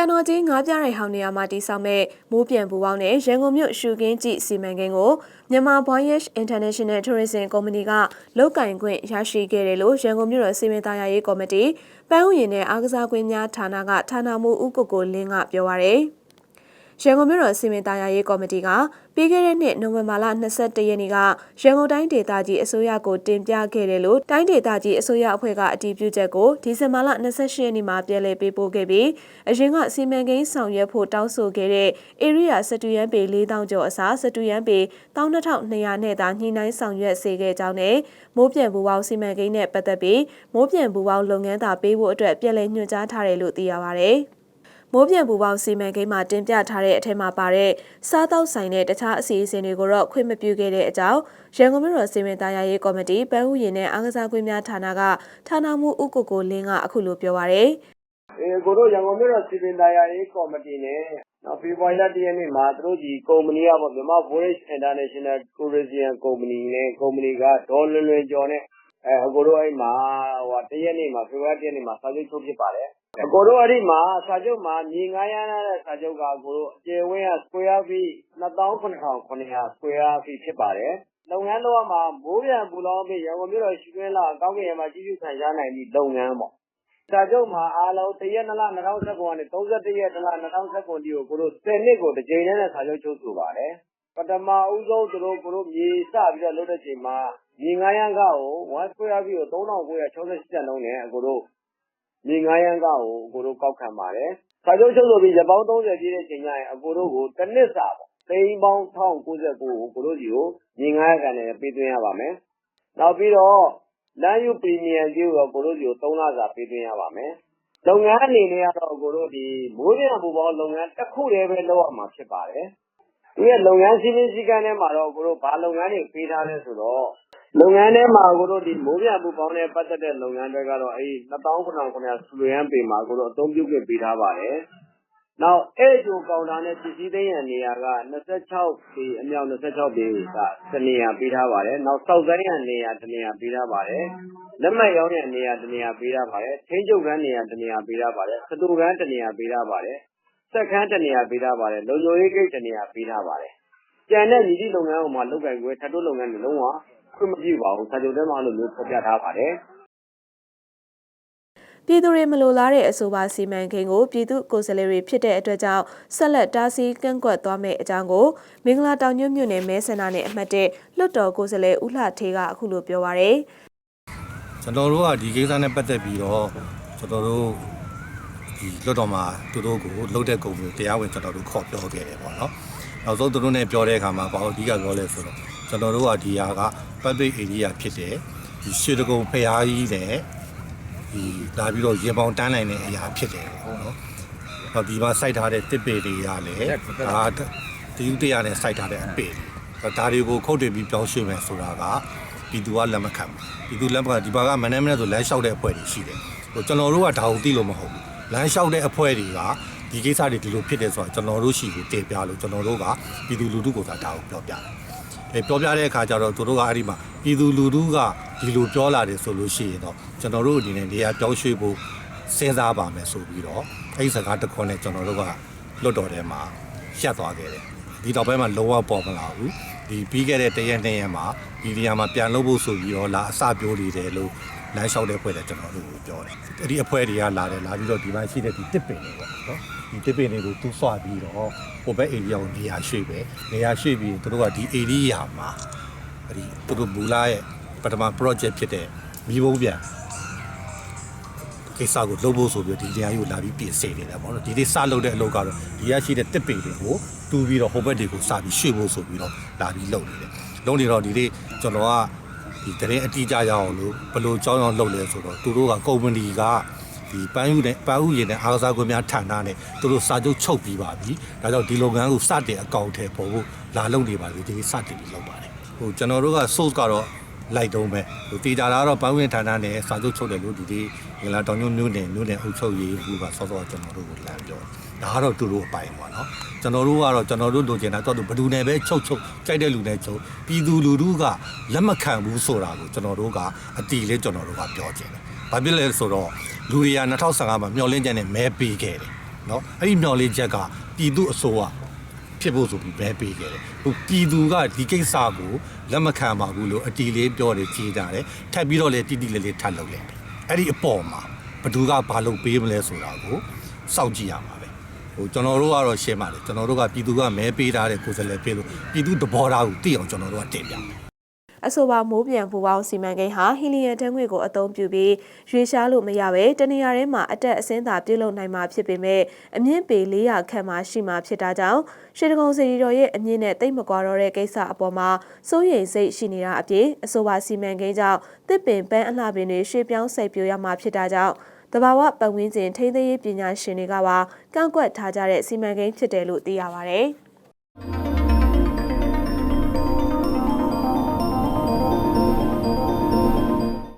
ကန်တော်ကြီးငါးပြရိုင်ဟောင်းနေရာမှာတည်ဆောက်မဲ့မိုးပြန်ပူပေါင်းနဲ့ရန်ကုန်မြို့ရှုခင်းကြည့်စီမံကိန်းကိုမြန်မာ Voyage International Tourism Company ကလုတ်ကင်ခွင့်ရရှိခဲ့တယ်လို့ရန်ကုန်မြို့တော်စီမံသားရရေးကော်မတီပန်းဥယျာဉ်နဲ့အားကစားကွင်းများဌာနကဌာနမှူးဦးကိုကိုလင်းကပြောပါရယ် ရန်ကုန်မြို့တော်စီမံသားရရေးကော်မတီကပြီးခဲ့တဲ့နှစ်နိုဝင်ဘာလ22ရက်နေ့ကရန်ကုန်တိုင်းဒေသကြီးအစိုးရကိုတင်ပြခဲ့တယ်လို့တိုင်းဒေသကြီးအစိုးရအဖွဲ့ကအတည်ပြုချက်ကိုဒီဇင်ဘာလ28ရက်နေ့မှာပြည်လည်ပေးပို့ခဲ့ပြီးအရင်ကစီမံကိန်းဆောင်ရွက်ဖို့တောင်းဆိုခဲ့တဲ့ area စတူရန်ပေ4000ကျော်အစားစတူရန်ပေ12200နဲ့သာညှိနှိုင်းဆောင်ရွက်စေခဲ့ကြောင်းနဲ့မိုးပြန်ဘူပေါင်းစီမံကိန်းနဲ့ပတ်သက်ပြီးမိုးပြန်ဘူပေါင်းလုပ်ငန်းသာပေးဖို့အတွက်ပြည်လည်ညွှန်ကြားထားတယ်လို့သိရပါဗျ။ မိုးပြန်ပူပေါင်းစီမံကိန်းမှာတင်ပြထားတဲ့အထက်မှာပါတဲ့စားတောက်ဆိုင်နဲ့တခြားအစီအစဉ်တွေကိုတော့ခွင့်မပြုခဲ့တဲ့အကြောင်းရန်ကုန်မြို့တော်စီမံသားရရေးကော်မတီပန်းဥယျာဉ်နဲ့အားကစားကွင်းများဌာနကဌာနမှူးဦးကိုကိုလင်းကအခုလိုပြောပါရယ်အဲကိုတို့ရန်ကုန်မြို့တော်စီပင်သားယာရေးကော်မတီနဲ့နောက်ဖေဖော်ဝါရီလ၁ရက်နေ့မှာသူတို့ဒီကုမ္ပဏီကပေါ့မြန်မာ Voyage International Tourism Company နဲ့ကုမ္ပဏီကဒေါ်လွင်လွင်ကျော်နဲ့ အဲကိုတို့အဲ့မှာဟိုတရက်နေ့မှာဖေဖော်ဝါရီ၁ရက်နေ့မှာစာချုပ်ချုပ်ဖြစ်ပါတယ်အကိုတို့အဲ့ဒီမှာစာချုပ်မှာမြေငားရမ်းတဲ့စာချုပ်ကကိုတို့အကျယ်ဝင်းက square feet 28900 square feet ဖြစ်ပါတယ်လုပ်ငန်းတော့မှာမိုးပြန်ပူလောင်ပြီးရန်ကုန်မြို့တော်ရှိခွင်းလာကောင်းကင်ရမှာကြီးကျူးခံရနိုင်သည့်လုပ်ငန်းပေါ့စာချုပ်မှာအားလုံးတရက်2လ2019ကနေ31ရက်2လ2019ဒီကိုကိုတို့10နှစ်ကိုတစ်ကြိမ်နဲ့စာချုပ်ချုပ်ဆိုပါတယ်ပထမဦးဆုံးသူတို့ကိုတို့မြေစပြီးတော့လုပ်တဲ့ချိန်မှာ မြေ9ရန်ကကို1 square feet ကို3968ကျပ်လုံးနဲ့ကိုတို့မြေ9ရန်ကကိုကိုတို့ကောက်ခံပါတယ်စာချုပ်ချုပ်ဆိုပြီးရပောင်း30ပြည့်တဲ့ချိန်ကျရင်အကိုတို့ကိုတစ်နှစ်စာပေါ့သိန်းပေါင်း1099ကိုကိုတို့စီကိုမြေ9ရန်ကနေပေးသွင်းရပါမယ်နောက်ပြီးတော့လမ်းယူပရီမီယံကြီးကိုတော့ကိုတို့စီကို3လစာပေးသွင်းရပါမယ်။လုပ်ငန်းအနေနဲ့ကတော့ကိုတို့ဒီမိုးပြန်ပူပေါင်းလုပ်ငန်းတစ်ခုတည်းပဲလုပ်ရမှာဖြစ်ပါတယ်။ဒီရဲ့လုပ်ငန်းစည်းမျဉ်းစည်းကမ်းထဲမှာတော့ကိုတို့ဘာလုပ်ငန်းတွေပေးထားလဲဆိုတော့ လုပ်ငန်းထဲမှာကိုတို့ဒီမိုးပြန်ပူပေါင်းနဲ့ပတ်သက်တဲ့လုပ်ငန်းတွေကတော့အဲဒီ2900စလူရန်ပေမှာကိုတို့အသုံးပြုခွင့်ပေးထားပါတယ်။နောက်အဲ့ဂျိုကောင်တာနဲ့ပစ္စည်းသိမ်းရန်နေရာက26ပေအမြောက်26ပေကတနေရာပေးထားပါတယ်။နောက်စောက်ဆိုင်ရန်နေရာတနေရာပေးထားပါတယ်။လက်မှတ်ရောင်းရန်နေရာတနေရာပေးထားပါတယ်။ထင်းကျုပ်ကန်းနေရာတနေရာပေးထားပါတယ်။စတူကန်းတနေရာပေးထားပါတယ်။စက်ခန်းတနေရာပေးထားပါတယ်။လုံခြုံရေးဂိတ်တနေရာပေးထားပါတယ်။ကျန်တဲ့ညီတိလုပ်ငန်းဟိုမှာလုပ်ကိုင်ခွင့်ထပ်တိုးလုပ်ငန်းတွေလုံးဝ ခွင့်မပြုပါဘူး။စာချုပ်ထဲမှာအဲ့လိုမျိုးဖော်ပြထားပါတယ်။ပြည်သူတွေမလိုလားတဲ့အဆိုပါစီမံကိန်းကိုပြည်သူကိုယ်စားလှယ်တွေဖြစ်တဲ့အတွက်ကြောင့်ဆက်လက်တားဆီးကန့်ကွက်သွားမယ့်အကြောင်းကိုမင်္ဂလာတောင်ညွန့်မြို့နယ်မဲဆန္ဒနယ်အမှတ်၁လွတ်တော်ကိုယ်စားလှယ်ဦးလှထေးကအခုလိုပြောပါရယ်ကျွန်တော်တို့ကဒီကိစ္စနဲ့ပတ်သက်ပြီးတော့ကျွန်တော်တို့ဒီလွတ်တော်မှာသူတို့ကိုလှုပ်တဲ့ကုမ္ပဏီတရားဝင်ကျွန်တော်တို့ခေါ်ပြောခဲ့တယ်ပေါ့နော်။နောက်ဆုံးသူတို့နဲ့ပြောတဲ့အခါမှာဘာလို့အဓိကပြောလဲဆိုတော့ကျွန်တော်တို့ကဒီဟာက public area ဖြစ်တယ်။ဒီရွှေတကုံဖျားကြီးနဲ့ဒီလာပြီးတော့ရင်ပေါင်တန်းနိုင်တဲ့အရာဖြစ်တယ်ပေါ့နော်။နောက်ဒီမှာစိုက်ထားတဲ့တစ်ပေတွေကလည်းဒါတယူတရားနဲ့စိုက်ထားတဲ့အပေတွေဒါတွေကိုခုတ်တင်ပြီးပြောင်းရွှေ့မယ်ဆိုတာကပြည်သူကလက်မခံဘူးပြည်သူလက်မခံဒီဘာကမနေ့မနေ့ဆိုလမ်းလျှောက်တဲ့အဖွဲ့တွေရှိတယ်ဟိုကျွန်တော်တို့ကဒါကိုသိလို့မဟုတ်ဘူးလမ်းလျှောက်တဲ့အဖွဲ့တွေကဒီကိစ္စတွေဒီလိုဖြစ်တယ်ဆိုတာကျွန်တော်တို့ရှိကိုတင်ပြလို့ကျွန်တော်တို့ကပြည်သူလူထုကိုသာဒါကိုပြောပြတယ် အဲပြောပြတဲ့အခါကျတော့သူတို့ကအဲ့ဒီမှာပြည်သူလူထုကဒီလိုပြောလာတယ်ဆိုလို့ရှိရင်တော့ကျွန်တော်တို့အနေနဲ့နေရာပြောင်းရွှေ့ဖို့စဉ်းစားပါမယ်ဆိုပြီးတော့အဲ့ဒီစကားတစ်ခွန်းနဲ့ကျွန်တော်တို့ကလွတ်တော်ထဲမှာရှက်သွားခဲ့တယ်ဒီတော့ဘက်မှာလုံးဝပေါ်မလာဘူးဒီပြီးခဲ့တဲ့တရက်နှစ်ရက်မှာဒီနေရာမှာပြန်လုပ်ဖို့ဆိုပြီးတော့လာအစပြောနေတယ်လို့လမ်းလျှောက်တဲ့ဖွဲ့လည်းကျွန်တော်တို့ကိုပြောတယ်အဲ့ဒီအဖွဲ့တွေကလာတယ်လာပြီးတော့ဒီမှာရှိတဲ့ဒီတစ်ပင်တွေပေါ့နော် ဒီတစ်ပင်တွေကိုသူ့ဆွပြီးတော့ဟိုဘက်ဧရိယာကိုနေရာရွှေ့ပဲနေရာရွှေ့ပြီးသူတို့ကဒီဧရိယာမှာအဲ့ဒီသူတို့မူလာရဲ့ပထမ project ဖြစ်တဲ့မိဘုံပြန်ကိစ္စကိုလုပ်ဖို့ဆိုပြီးဒီနေရာကြီးကိုလာပြီးပြင်ဆင်နေတာပေါ့နော်ဒီနေ့စလုပ်တဲ့အလုပ်ကတော့ဒီရရှိတဲ့တစ်ပေတွေကိုတူးပြီးတော့ဟိုဘက်တွေကိုစပြီးရွှေ့ဖို့ဆိုပြီးတော့လာပြီးလုပ်နေတယ်လုပ်နေတော့ဒီနေ့ကျွန်တော်ကဒီတရင်အတိအကျရအောင်လို့ဘယ်လိုကြောင်းအောင်လုပ်လဲဆိုတော့သူတို့ကကုမ္ပဏီက ဒီပန်းယူနဲ့ပန်းဥယျာဉ်နဲ့အားကစားကွင်းများဌာနနဲ့သူတို့စာချုပ်ချုပ်ပြီးပါပြီဒါကြောင့်ဒီလုပ်ငန်းကိုစတင်အကောင့်ထဲပေါ်ဖို့လာလုပ်နေပါပြီဒီစတင်ပြီးလုပ်ပါတယ်ဟိုကျွန်တော်တို့က source ကတော့လိုက်တုံးပဲဟိုတေချာတာကတော့ပန်းဝင်ဌာနနဲ့စာချုပ်ချုပ်တယ်လို့ဒီဒီငလာတောင်ညွန့်မြို့နယ်မြို့နယ်အုပ်ချုပ်ရေးဘူးကစောစောကျွန်တော်တို့ကိုလမ်းပြောဒါကတော့သူတို့အပိုင်ပေါ့နော်ကျွန်တော်တို့ကတော့ကျွန်တော်တို့လိုချင်တာတော့ဘယ်သူနဲ့ပဲချုပ်ချုပ်ကြိုက်တဲ့လူနဲ့ချုပ်ပြည်သူလူထုကလက်မခံဘူးဆိုတာကိုကျွန်တော်တို့ကအတီလေးကျွန်တော်တို့ကပြောချင်တယ် ဘာဖြစ်လဲဆိုတော့လူတွေက2015မှာမျောလင့်ချက်နဲ့မဲပေးခဲ့တယ်နော်အဲ့ဒီမျောလင့်ချက်ကပြည်သူအစိုးရဖြစ်ဖို့ဆိုပြီးမဲပေးခဲ့တယ်ဟိုပြည်သူကဒီကိစ္စကိုလက်မခံပါဘူးလို့အတီလေးပြောတယ်ကြေးကြတယ်ထပ်ပြီးတော့လည်းတိတိလေးလေးထပ်လုပ်လိုက်အဲ့ဒီအပေါ်မှာဘသူကဘာလုပ်ပေးမလဲဆိုတာကိုစောင့်ကြည့်ရမှာပဲဟိုကျွန်တော်တို့ကတော့ရှင်းပါလေကျွန်တော်တို့ကပြည်သူကမဲပေးထားတဲ့ကိုယ်စားလှယ်ဖြစ်လို့ပြည်သူသဘောထားကိုသိအောင်ကျွန်တော်တို့ကတင်ပြမယ် အဆိုပါမိုးပြန်ပူပေါင်းစီမံကိန်းဟာဟီလီယမ်ဓာတ်ငွေ့ကိုအသုံးပြုပြီးရွေရှားလို့မရပဲတနေရာထဲမှာအတက်အစင်းသာပြုလုပ်နိုင်မှာဖြစ်ပေမဲ့အမြင့်ပေ400ခန့်မှရှိမှာဖြစ်တာကြောင့်ရွှေတကုံစီရီတော်ရဲ့အမြင့်နဲ့တိတ်မကွာတော့တဲ့ကိစ္စအပေါ်မှာစိုးရိမ်စိတ်ရှိနေတာအပြင်အဆိုပါစီမံကိန်းကြောင့်တစ်ပင်ပန်းအလှပင်တွေရွှေပြောင်းစိုက်ပျိုးရမှာဖြစ်တာကြောင့်တဘာဝပတ်ဝန်းကျင်ထိန်းသိမ်းရေးပညာရှင်တွေကပါကန့်ကွက်ထားကြတဲ့စီမံကိန်းဖြစ်တယ်လို့သိရပါဗျ။